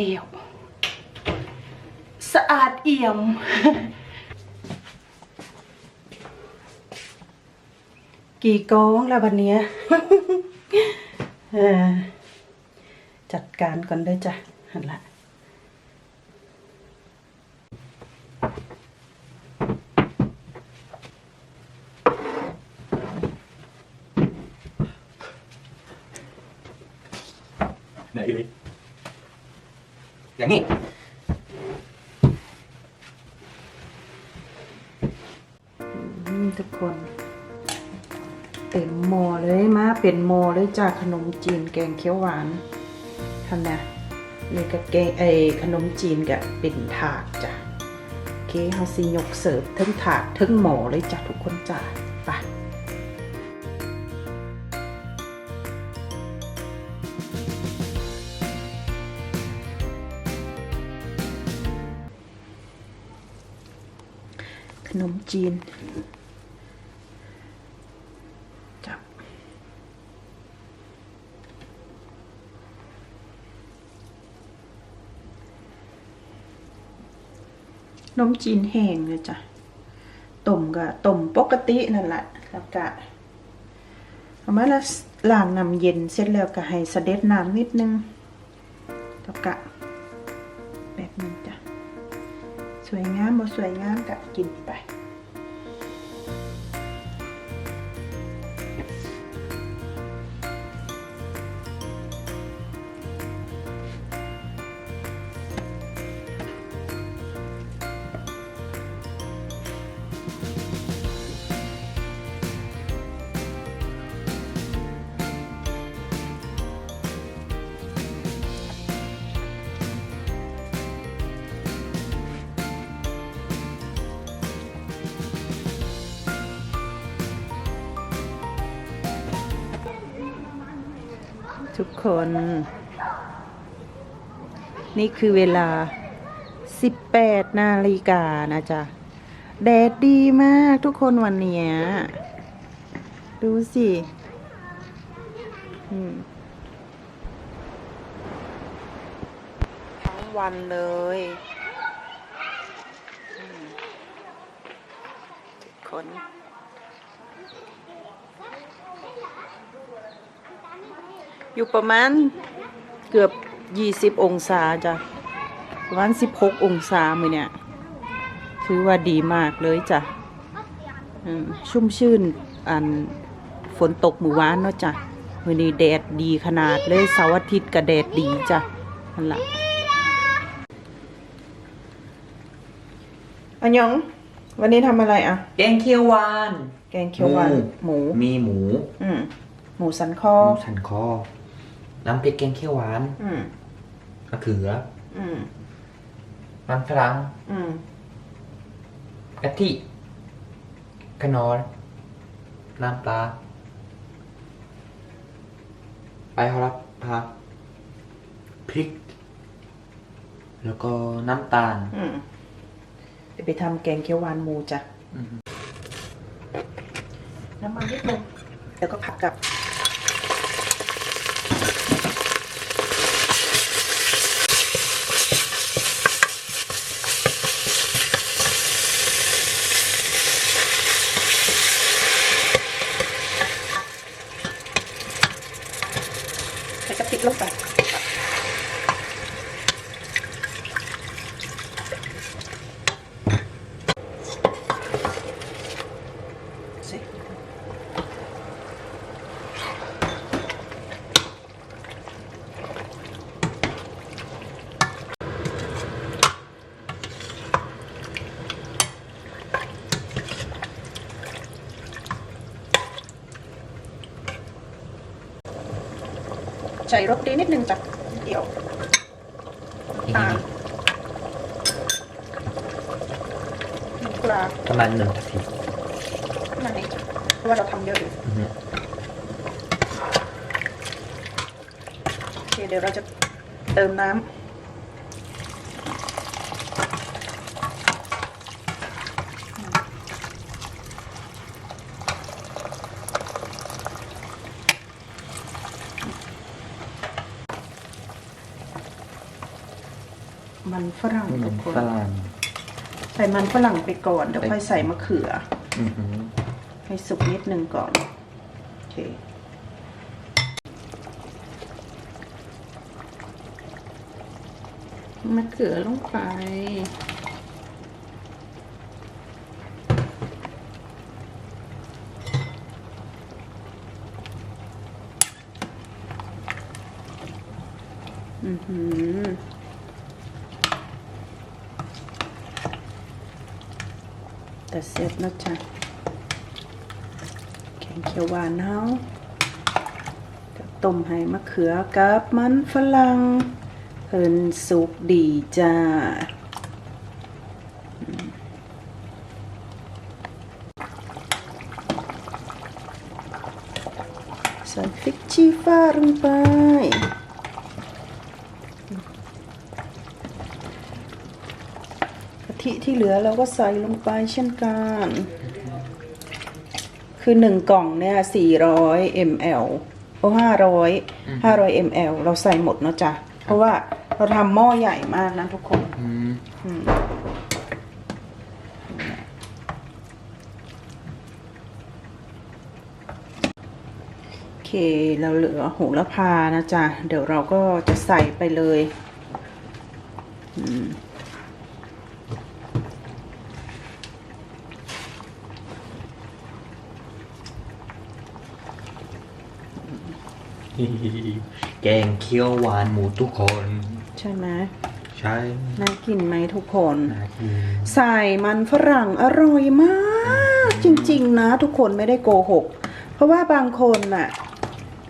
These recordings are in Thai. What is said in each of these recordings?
ได้แล้วสะอาดเอี่ยม กี่กองแล้ววันนี้จัดการก่อนได้จ้ะหันละ ไหนอีลิอย่าง นี้อืมทุกคน เต็มหม้อเลยมาเป็นหม้อเลยจ้ะขนมจีนแกงเขียวหวานทำนะนี่ก็แกงไอขนมจีนกับเป็นถาดจ้ะโอเคเฮาสิยกเสิร์ฟทั้งถาดทั้งหม้อเลยจ้ะทุกคนจ้ะไป นมจีน จับ นมจีนแห้งเลยจ้ะต้มก็ต้มปกตินั่นแหละแล้วก็เอามาแล้วล้างน้ำเย็นเสร็จแล้วก็ให้เสด็จน้ำนิดนึงแล้วก็ามบ่สวยงามกับกินไป ทุกคน นี่คือเวลา 18 นาฬิกานะจ๊ะ แดดดีมากทุกคนวันนี้ดูสิทั้งวันเลยทุกคน อยู่ประมาณเกือบยี่สิบองศาจ้ะประมาณสิบหกองศามือเนี่ย ถือว่าดีมากเลยจ้ะอืมชุ่มชื่นอันฝนตกหมู่วานเนาะจ้ะมือนี้แดดดีขนาดเลยเสาร์อาทิตย์ก็แดดดีจ้ะนั่นละอันยองวันนี้ทำอะไรอะ แกงเขียวหวาน แกงเขียวหวานหมู มีหมู อืมหมูสันคหอมูสันคอ น้ำพริกแกงเขียวหวานอืมมะเขือ อืมมันฝรั่งอืมกะทิขนอนน้ำปลา ไปครับครับพริก แล้วก็น้ำตาล อืมเดี๋ยวไปทำแกงเขียวหวานหมูจ้ะอืม น้ำมันนิดนึงแล้วก็ผัดกับ ใส่กะทิลงไป ใส่ ใส่รสดีนิดนึงจ้ะเดี๋ยวตาลน้ำปลาประมาณหนึ่งนาทีไหนเพราะว่าเราทำเยอะอยู่อือฮึโอเคเดี๋ยวเราจะเติมน้ำมัน ฝรั่งมัทุนกคนฝรั่งใส่มันฝรั่งไปก่อนเดี๋ยวค่อยใส่มะเขือ อือฮึให้สุกนิดนึงก่อน โอเค มะเขือลงไป อือหือ แต่เสร็จนะจ๊ะแกงเขียวหวานเฮาะต้มให้มะเขือกับมันฝรั่งเพิ่นสุกดีจ้าอืมใส่พริกชี้ฟ้าลงไป กะทิที่ เหลือเราก็ใส่ลงไปเช่นกัน คือหนึ่งกล่องเนี่ยสี่ร้อยมลโอ้ห้าร้อยห้าร้อยมลเราใส่หมดเนาะจ้ะ เพราะว่าเราทำหม้อใหญ่มากนะทุกคนอืมอืมโอเค เราเหลือโหระพานะจ๊ะ เดี๋ยวเราก็จะใส่ไปเลย อืม แกงเขียวหวานหมูทุกคน ใช่ไหมใช่น่ากินไหมทุกคน น่ากินใส่มันฝรั่งอร่อยมาก จริง ๆ นะ ทุกคนไม่ได้โกหก เพราะว่าบางคนน่ะ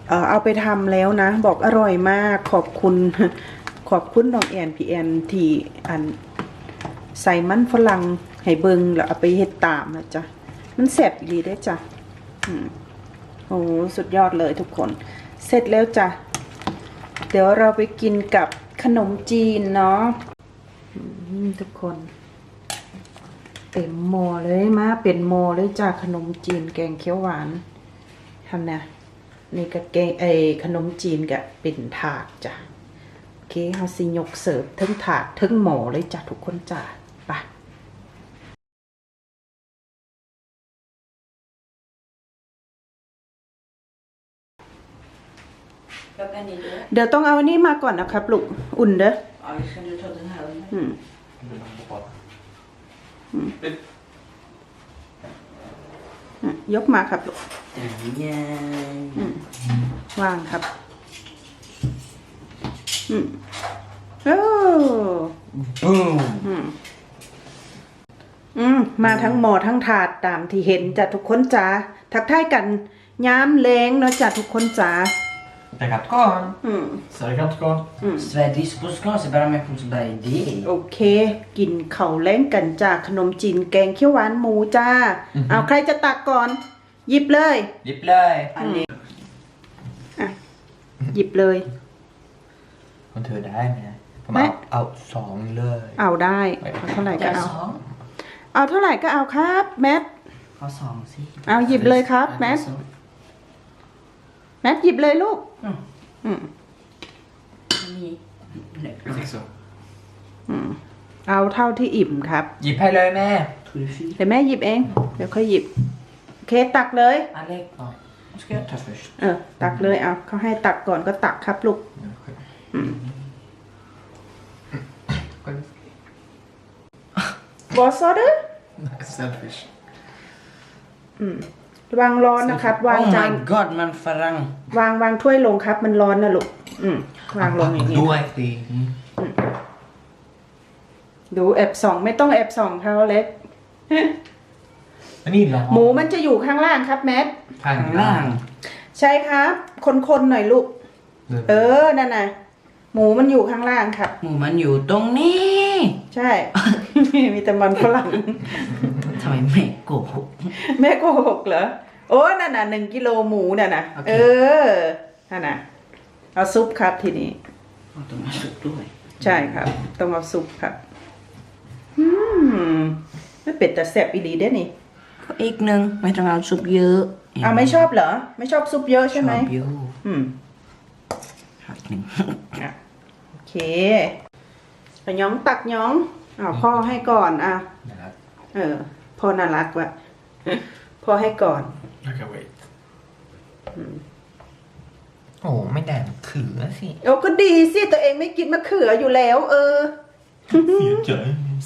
เอ่อเอาไปทำแล้วนะ บอกอร่อยมากขอบคุณ ขอบคุณน้องแอนพีแอนที่อันใส่มันฝรั่งให้เบิงแล้วเอาไปเฮ็ดตามนะจ๊ะ มันแซ่บอีหลีได้อจ้ะอืมโอ้สุดยอดเลยทุกคน เสร็จแล้วจ้ะ เดี๋ยวเราไปกินกับขนมจีนเนาะทุกคน เต็มหม้อเลยมาเป็นหม้อเลยจ้าขนมจีนแกงเขียวหวานทำนะนี่ก็แกงไอขนมจีนก็เป็นถาดจ้ะโอเคเฮาสิยกเสิร์ฟทั้งถาดทั้งหม้อเลยจ้ะทุกคนจ้ะ ไป Vad kan ni göra? เดี๋ยวต้องเอาอันนี้มาก่อนนะครับลูกอุ่นเด้อ Ja, vi kan du ta den här under. อืมอะยกมาครับลูก อืมวางครับ อืมโอ้ boom อืม อืม มาทั้งหมอทั้งถาดตามที่เห็นจ้ะทุกคนจ๋าทักทายกันย้ำแรงเนาะจ้ะทุกคนจ๋า แต่กัดก่อนอืม Serkantskål. Sveriges buskas är bara med på sådär idé. โอเค กินเข่าวแรงกันจ้าขนมจีนแกงเขียวหวานหมูจ้า เอาใครจะตักก่อน หยิบเลย หยิบเลย Allé. อะหยิบเลยคนเธอได้ไหมผมไม่เอาเอาสองเลย เอาได้เอาเท่าไหร่ก็เอา Jag sa. เอาเท่าไหร่ก็เอาครับ แมท Ha sång si. เอาหยิบเลยครับ แมท แมทหยิบเลยลูกอืมอืม Ni. Nej. Jag tycker så. อืมเอาเท่าที่อิ่มครับ หยิบให้เลยแม่ Tror du fyra? เดี๋ยวแม่หยิบเอง เดี๋ยวค่อยหยิบโอเคตักเลย Allé. Ja. Nu ska jag ta först. เออ ตักเลยเอาเขาให้ตักก่อนก็ตักครับลูกบอสซอเดอ Selfish. วางร้อนนะครับ วาง Oh จาน my god, men farang. วางวางถ้วยลงครับ มันร้อนนะลูกอืมวางลงอย่างนี้ด้วยสิดูแอบส่อง ไม่ต้องแอบส่องเขาเล็ก อันนี้เหรอหมูมันจะอยู่ข้างล่างครับ แมทข้าง Farang ล่าง lang. ใช่ครับ คนๆหน่อยลูก เออนั่นน่ะหมูมันอยู่ข้างล่างครับ Må man ju dong ni. ใช่ มีแต่มันฝรั่ง Ta mig med gå. แม่โกหกเหรอ โอ้นั่นน่ะหนึ่งกิโลหมูน่ะนะโอเค เออนั่นน่ะเอาซุปครับทีนี้ Och de är så dåliga. ใช่ครับ ต้องเอาซุปครับอืมไม่เป็ดแต่แซ่บอีหลีเด้นี่ På ägg nu. Vet du vad supp gör? เอาไม่ชอบเหรอ ไม่ชอบซุปเยอะใช่ไหม Chop ju. อืม Hackning. อะโอเคไปย้องตักย้องอ้าวพ่อให้ก่อนอะ นะครับ เออ พ่อน่ารักว่ะพ่อให้ก่อน I can wait. โอ้ไม่ได้มะเขือสิ โอ้ก็ดีสิ ตัวเองไม่กินมะเขืออยู่แล้ว เออเสียใจ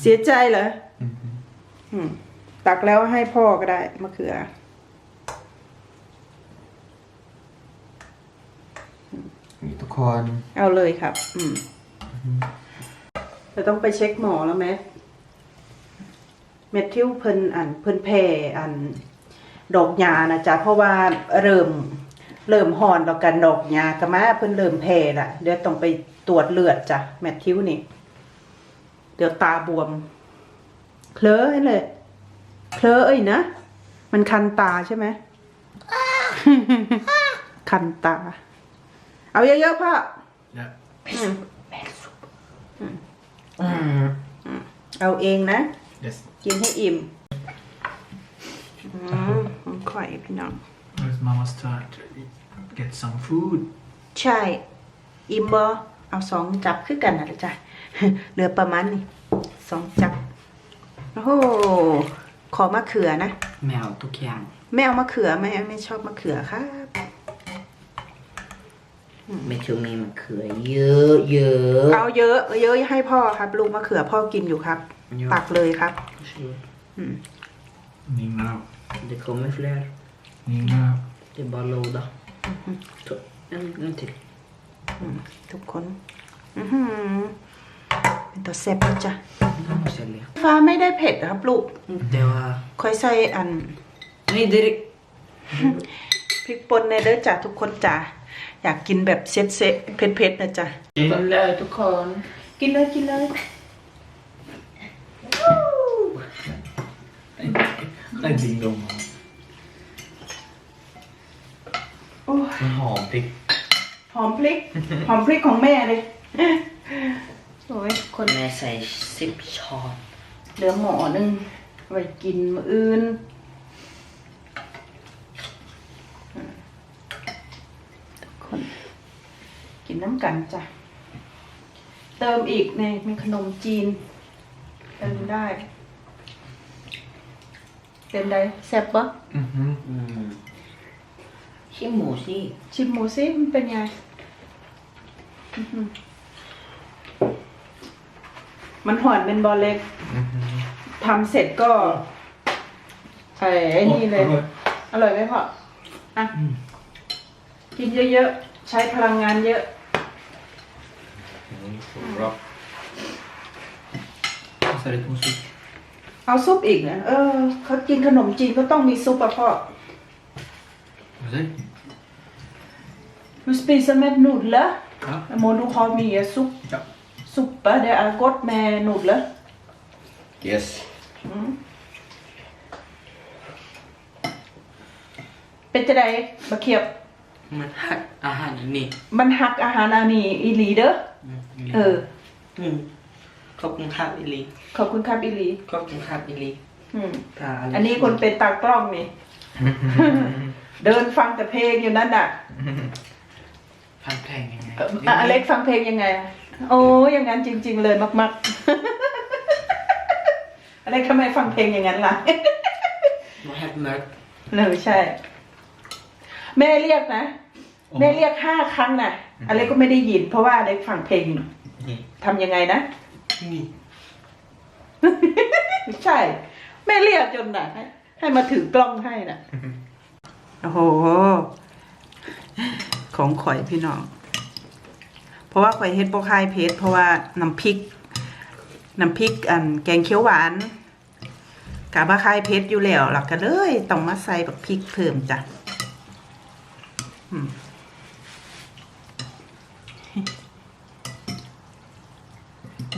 เสียใจเหรออืมตักแล้วให้พ่อก็ได้มะเขือนี่ทุกคน เอาเลยครับ อืมเราต้องไปเช็คหมอแล้วไหม เมทิวเพิ่นอันเพิ่นแพ้อันดอกยานะจ๊ะเพราะว่าเริ่มเริ่มหอนแล้วกันดอกยากะมาเพิ่นเริ่มแพ้ละเดี๋ยวต้องไปตรวจเลือดจ้ะแมทธิวนี่ เดี๋ยวตาบวม เคล้อให้เลย เคล้อเอ้ยนะ มันคันตาใช่ไหม คันตา เอาเยอะๆพ่อ Yeah. อืมเอาเองนะ Yes. กินให้อิ่มอืมของข่อยพี่น้อง Now it's Mama's turn to eat, get some food. ใช่ อิ่มบอเอาสองจับคือกันนะจ๊ะ เหลือประมาณนี้สองจับ โอ้โห ขอมะเขือนะ Med allt och yang. ไม่เอามะเขือไม่ไม่ชอบมะเขือครับ Med till med med kör. Gör, gör. เอาเยอะ เยอะให้พ่อครับ ลูกมะเขือพ่อกินอยู่ครับ Ja. ตักเลยครับ Varsågod. Ningna. Det kommer fler. Ningna. Det är bara att låda. Så, en, en till. ทุกคน อือหือเป็นตัวแซ่บนะจ๊ะ Den måste jag le. ฟ้าไม่ได้เผ็ดครับลูก Det var... ค่อยใส่อัน Nej, det är... พริกป่นในเด้อจ้ะทุกคนจ้ะอยากกินแบบเซ็ตเซ็ตเผ็ดเผ็ดๆนะจ๊ะกินเลยทุกคนกินเลย กินเลย Nej, ding dong. โอ้ยมันหอมพริกหอมพริก หอมพริกของแม่เลยโอ้ยคน Med sig sippchart. เหลือหมอหนึงไว้กินมื้ออื่นทุกคน กินน้ำกันจ้ะ เติมอีกในมีขนมจีนเติมได้ เติมได้แซ่บปะ Mhm. อืมชิมหมูสิชิมหมูซิมันเป็นไงอื้อหือมันหอนเป็นบอลเล็ก Mhm. ทำเสร็จก็ไอ้ไอ้นี่เลย อร่อยไหมพ่ออะกินเยอะๆ ใช้พลังงานเยอะ Mm, så bra. Passa lite med supp. เอาซุปอีกนะเออเขากินขนมจีนก็ต้องมีซุปอะพ่อ Vad säger Du spiser med nudler. Ja. Må du ha mye supp, Ja. suppe. Det er godt med nudler. Yes. เป็นจะได้บะเขียบมันหักอาหารนี่ มันหักอาหารอันนี้อีหลีเด้ออืมเออ อืม ขอบคุณครับอิลีขอบคุณครับอีหลีขอบคุณครับอิลีอืมตาะไรอันนี้คนเป็นตากล้องนี่ เดินฟังแต่เพลงอยู่นั่นน่ะฟังเพลงยังไงเอ่ออะอเล็กฟังเพลงยังไง โอ้อย่างนั้นจริง ๆ เลยมากๆ อเล็กทำไมฟังเพลงอย่างนั้นล่ะ มาแฮปเมิร์ดเลยใช่ แม่เรียกนะ แม่เรียกห้าครั้งนะอเล็กก็ไม่ได้ยิน เพราะว่าอเล็กฟังเพลงอยู่นี่ทำยังไงนะ นี่ ใช่ แม่เรียกจนน่ะให้ให้มาถือกล้องให้น่ะ โอ้โห ของข่อยพี่น้อง เพราะว่าข่อยเฮ็ดโปคายเพชรเพราะว่าน้ำพริก น้ำพริกอันแกงเขียวหวานกาบะคายเพชรอยู่แล้วหลักกันเลยต้องมาใส่แบบพริกเพิ่มจ้ะอืม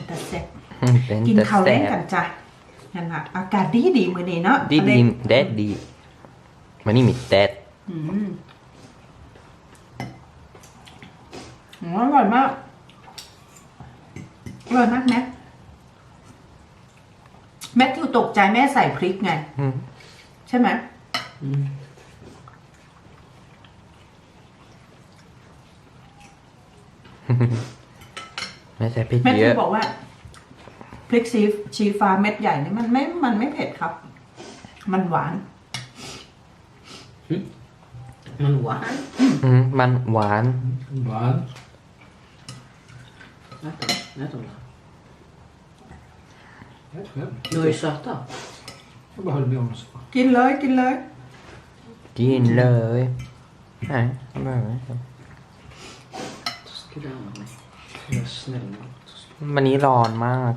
แต่แซ่บ เป็นกินแต่ข้าวแซ่เล่นบกันจ้ะนั่นล่ะอากาศดีดีๆมื้อนี้เนาะดีอเล็ดีกแดดดีมันนี่มีแดดอืมอ๋ออร่อยมากอร่อยมากแม็กแม็กคือตกใจแม่ใส่พริกไงอืมใช่ไหมอืมไม่ใช่พริกแม่เยคืออะบอกว่า พริกชีชีฟ้าเม็ดใหญ่นี่มันไม่ มันไม่เผ็ดครับ มันหวาน มันหวานอืมมันหวาน Varmt. น่าตกน่าตก Jag vet själv. โดยซอสต่อ Jag bara höll med om så. กินเลยกินเลย กินเลยไหนไม่ไหว skulle jag ha med Jag är snäll med วันนี้ร้อนมาก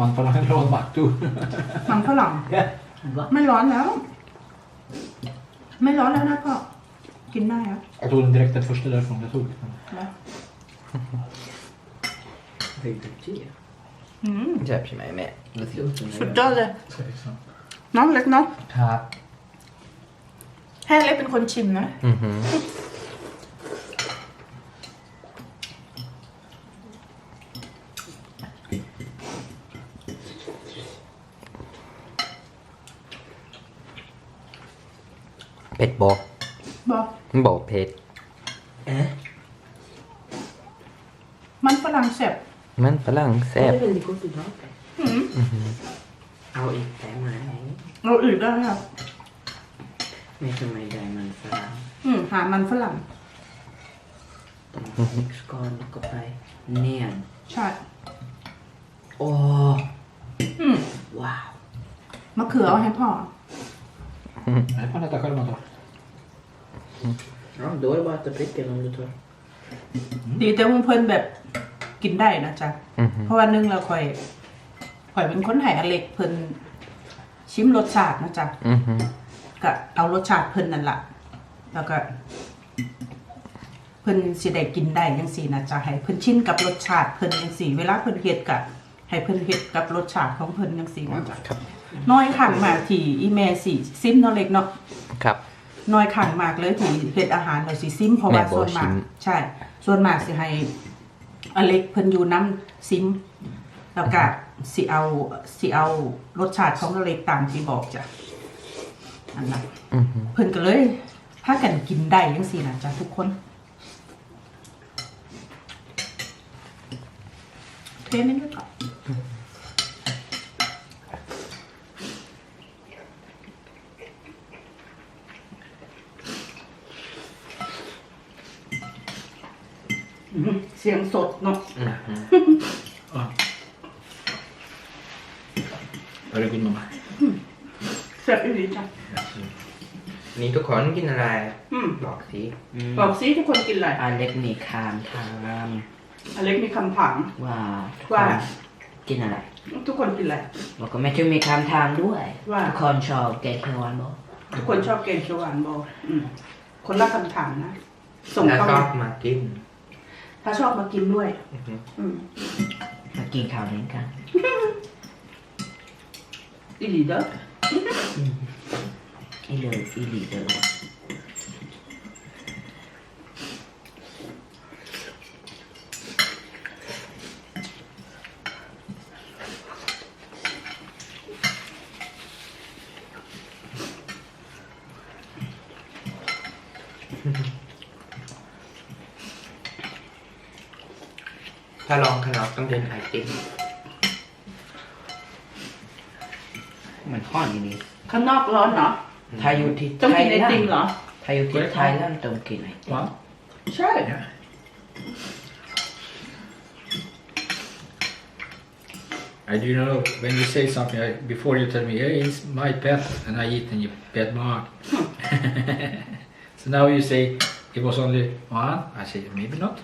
Man får ha en lång mattor. มันฝรั่ง Va? ไม่ร้อนแล้ว ไม่ร้อนแล้วนะพ่อกินได้ครับ Jag tog den direkt den första därifrån jag tog. นะ Höjd upp till อืมเจ็บใช่ไหมแม่ สุดยอดเลย Så liksom. น้องเล็กเนาะครับให้เล็กเป็นคนชิมนะ อือหือ เผ็ดบอกบอกบอกเผ็ด Eh? มันฝรั่งแซ่บมันฝรั่งแซ่บ Det är väldigt gott idag. อืมเอาอีกแต่มาไหนเราอื่นได้ครับไม่ทำไมได้มันฝรั่งอืมหามันฝรั่งต้องมิกซ์ก่อนแล้วก็ไปเนียน ใช่โอ้ อืมว้าว มะเขือเอาให้พ่อ Nej, man äter själv man tar. Ja, då är det bara att äta pricken om du tar. ดีแต่เพื่อนๆแบบกินได้นะจ๊ะ อือหือเพราะว่านึงเราคอยคอยเป็นคนไห้อเล็กเพิ่นชิมรสชาตินะจ๊ะ อือหือก็เอารสชาติเพิ่นนั่นละแล้วก็ เพิ่นสิได้กินได้จังซี่นะจ๊ะให้เพิ่นชินกับรสชาติเพิ่นจังซี่เวลาเพิ่นเฮ็ดก็ให้เพิ่นเฮ็ดกับรสชาติของเพิ่นจังซี่นะจ๊ะครับ น้อยขังมากที่อีแม่สิซิมเนาะเล็กเนาะ ครับ น้อยขังมากเลยที่เฮ็ดอาหารเราสิซิมเพราะว่าแม่บ่ส่วนมากชิมใช่ ส่วนมากสิให้อเล็กเพิ่นอยู่น้ำซิม แล้วก็สิเอาสิเอารสชาติของทะเลตามที่บอกจ้ะอันนั้นอือหือเพิ่นก็เลยพากันกินได้ยังสี่นะจ้ะทุกคนเทไม่ได้ก่อนอื้อหือเสียงสดเนาะ Very good, Mama. เสียบอีหลีจ้ะนี่ทุกคนกินอะไรอืมบอกสิบอกซิทุกคนกินอะไรอเล็กมีคามถามอเล็กมีคำถามว่าทุกว่าคนกินอะไร ทุกคนกินอะไรบอกก็แม่จุมีคำถามด้วยว่าทุกคนชอบแกงเขียวหวานบอกทุกคนชอบเกมเขียวหวานบออืมคนละคำถามนะ ส่งแล้วเข้าก็มามากิน ถ้าชอบมากินด้วย อือหืออืมมากินข้าวเล่นกัน อีหลีเด้ออีเลยอีหลีเดอ ลองขนมต้องเป็นไอติม เหมือนข้อนอย่างนี้ ข้างนอกร้อนเนาะ ถ้าอยู่ที่ ต้องกินไอติมเหรอ ถ้าอยู่ที่ไทยแล้วต้องกินไอติม What? ใช่ Yeah. I do know when you say something I, before you tell me, hey, it's my pet, and I eat and you pet mark. so now you say it was only one. I say maybe not.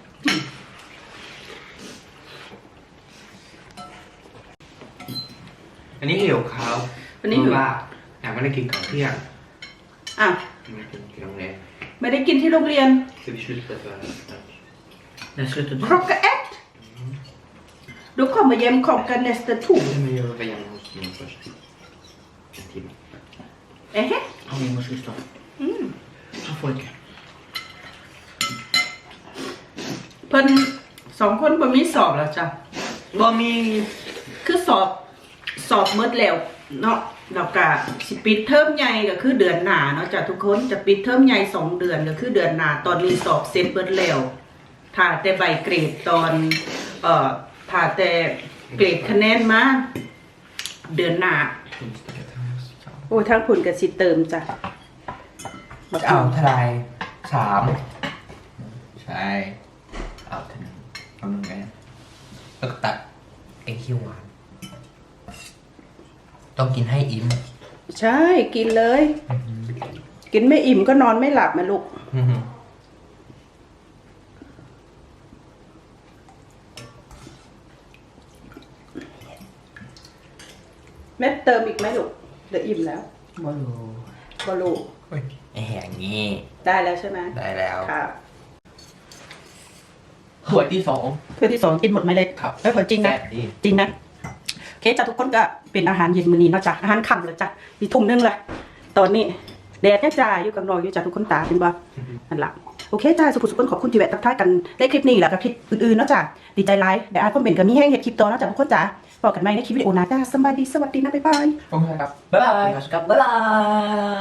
อันนี้หิวข้าววันนี้หิวเพราะว่าอยากไม่ได้กินก่อนเที่ยงอะไม่ได้กินที่โรงเรียนไม่ได้กินที่โรงเรียนคือวิชุดแต่ว่า Den slutar ครกกะแอดดูเข้ามาเยี่ยมของกันเนสเตอร์ทูจะไม่ยอมไปยังฮอสมิน först en timme เอ๊ะ Han är muskelstad. อืม Han får inte. เพิ่นสองคนบ่มีสอบแล้วจ้ะบ่มีคือสอบ สอบหมดแล้วเนาะแล้วก็สิปิดเทอมใหญ่ก็คือเดือนหน้าเนาะจ้ะทุกคนจะปิดเทอมใหญ่สองเดือนก็คือเดือนหน้าตอนนี้สอบเสร็จเบิดแล้วถ้าแต่ใบเกรดตอนเอ่อถ้าแต่เกรดคะแนนมาเดือนหน้าโอ้ทั้งผลกับสิเติมจ้ะเอาทลายสามใช่เอาเท่านั้นเอาหนึ่งไงแล้วก็ตัดไอ้เขียวหวาน ต้องกินให้อิ่มใช่กินเลย กินไม่อิ่มก็นอนไม่หลับนะลูกแม่เติมอีกไหมลูกเดี๋ยวอิ่มแล้ว Vadå? บอลูกเฮ้ยไอ้แหงงี้ได้แล้วใช่ไหมได้แล้วค่ะถ้วยที่สองเพื่อที่สองกินหมดไหมเล็กครับเอ้ยเผยจริงนะแซ่บดีจริงนะโอ เคจ้ะทุกคนก็เป็นอาหารเย็นมื้อนี้เนาะจ้ะอาหารค่ำแล้วจ้ะมีทุ่มหนึงเลยตอนนี้แดดเนี่ยจ้าอยู่กับนอกอยู่จ้ะทุกคนตาเป็นบ่นั่นล่ะโอเคจ้าสุขสุขคนขอบคุณที่แวะทักทายกันในคลิปนี้แล้วก็คลิปอื่นๆเนาะจ้ะดีใจไลฟ์เดี๋ยวอาจคอมเมนต์กับมีแห้งเห็ดคลิปต่อเนาะจ้ะทุกคนจ้ะบอกกันใหม่ในคลิปวิดีโอหน้าจ้าสบายดีสวัสดีนะบ๊ายบายโอเคครับบ๊ายบาย Jag ska... Bye!